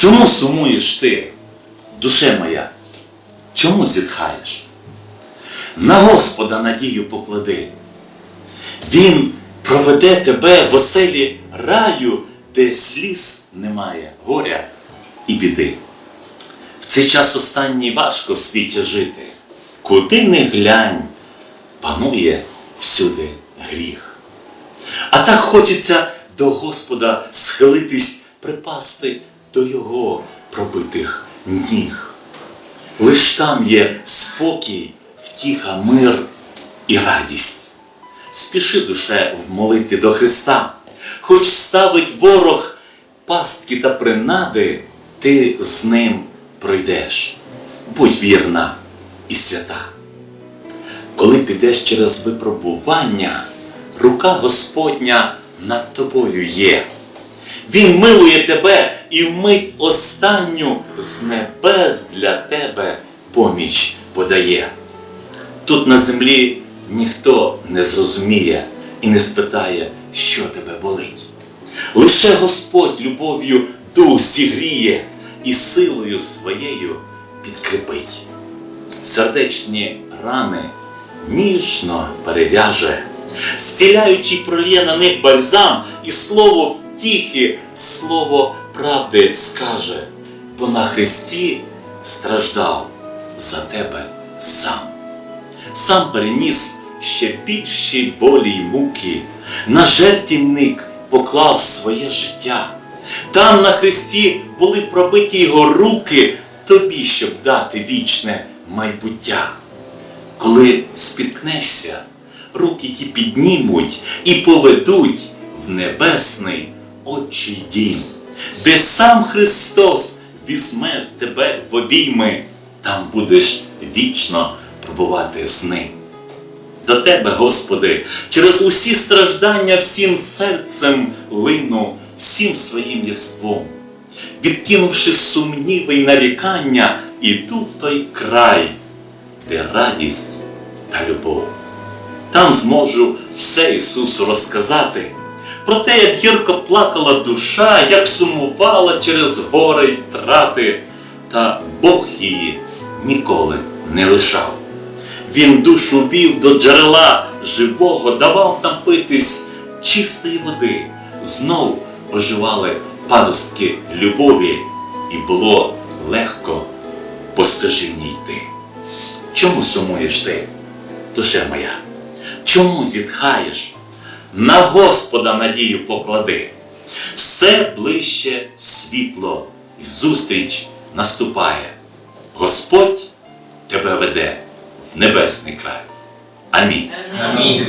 Чому сумуєш ти, душе моя? Чому зітхаєш? На Господа надію поклади. Він проведе тебе в оселі раю, де сліз немає, горя і біди. В цей час останній важко в світі жити. Куди не глянь, панує всюди гріх. А так хочеться до Господа схилитись, припасти до Його пробитих ніг. Лиш там є спокій, втіха, мир і радість. Спіши душе в молитві до Христа, хоч ставить ворог пастки та принади, ти з ним пройдеш. Будь вірна і свята. Коли підеш через випробування, рука Господня над тобою є. Він милує тебе і вмить останню з небес для тебе поміч подає. Тут на землі ніхто не зрозуміє і не спитає, що тебе болить. Лише Господь любов'ю дух зігріє і силою своєю підкріпить. Сердечні рани ніжно перев'яже, зціляючи пролє на них бальзам, і слово втіхи, слово правди скаже, бо на Христі страждав за тебе сам. Сам переніс ще більші болі й муки, на жертівник поклав своє життя. Там на Христі були пробиті його руки тобі, щоб дати вічне майбуття. Коли спіткнешся, руки ті піднімуть і поведуть в небесний Отчий дім, де сам Христос візьме в тебе в обійми, там будеш вічно пробувати з ним. До Тебе, Господи, через усі страждання всім серцем лину, всім своїм єством. Відкинувши сумніви й нарікання, іду в той край, де радість та любов. Там зможу все Ісусу розказати. Про те, як гірко плакала душа, як сумувала через гори й втрати, та Бог її ніколи не лишав. Він душу вів до джерела живого, давав напитись чистої води. Знов оживали паростки любові, і було легко по стежині йти. Чому сумуєш ти, душе моя? Чому зітхаєш? На Господа надію поклади. Все ближче світло, і зустріч наступає. Господь тебе веде в небесний край. Амінь. Амінь.